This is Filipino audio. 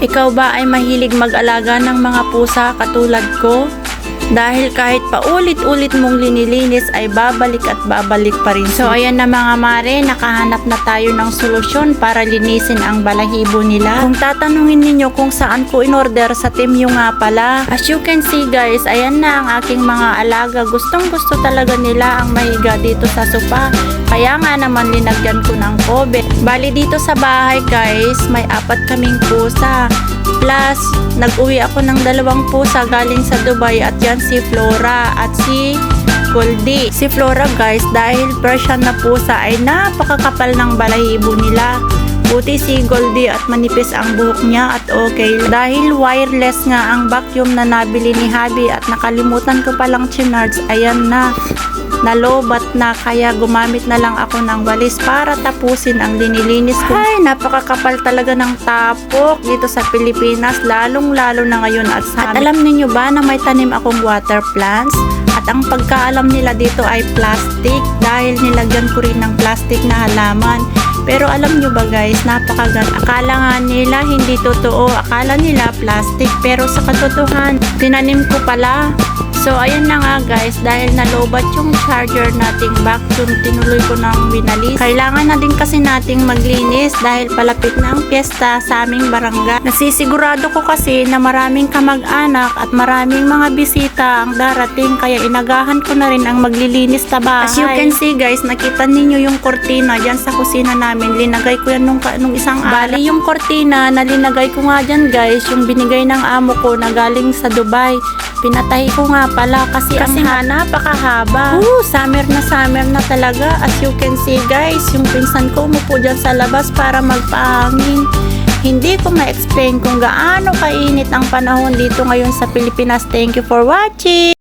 Ikaw ba ay mahilig mag-alaga ng mga pusa katulad ko? Dahil kahit paulit-ulit mong linilinis ay babalik at babalik pa rin. So ayan na mga mare, nakahanap na tayo ng solusyon para linisin ang balahibo nila. Kung tatanungin ninyo kung saan ko in-order sa Timyo nga pala. As you can see guys, ayan na ang aking mga alaga. Gustong gusto talaga nila ang mahiga dito sa sopa. Kaya nga naman linagyan ko ng kobe. Bali dito sa bahay guys, may apat kaming pusa. Plus, nag-uwi ako ng dalawang pusa galing sa Dubai at yan si Flora at si Goldie. Si Flora guys, dahil Persian na pusa ay napakakapal ng balahibo nila. Buti si Goldie at manipis ang buhok niya at okay. Dahil wireless nga ang vacuum na nabili ni Habi at nakalimutan ko palang chinards, ayan na nalobat na kaya gumamit na lang ako ng walis para tapusin ang linilinis ko. Ay, napakakapal talaga ng tapok dito sa Pilipinas, lalong lalo na ngayon at sa At alam niyo ba na may tanim akong water plants? At ang pagkaalam nila dito ay plastic dahil nilagyan ko rin ng plastic na halaman. Pero alam nyo ba guys, napakagan. Akala nga nila hindi totoo. Akala nila plastic. Pero sa katotohan, tinanim ko pala. So, ayun na nga guys, dahil nalobat yung charger nating vacuum, tinuloy ko ng winalis. Kailangan na din kasi nating maglinis dahil palapit na ang piyesta sa aming barangay. Nasisigurado ko kasi na maraming kamag-anak at maraming mga bisita ang darating kaya inagahan ko na rin ang maglilinis sa bahay. As you can see guys, nakita ninyo yung kortina dyan sa kusina namin. Linagay ko yan nung, nung isang araw. Bali yung kortina na linagay ko nga dyan guys, yung binigay ng amo ko na galing sa Dubai. Pinatay ko nga pala kasi, kasi ang nga napakahaba. Oo, summer na summer na talaga. As you can see guys, yung pinsan ko umupo dyan sa labas para magpahangin. Hindi ko ma-explain kung gaano kainit ang panahon dito ngayon sa Pilipinas. Thank you for watching!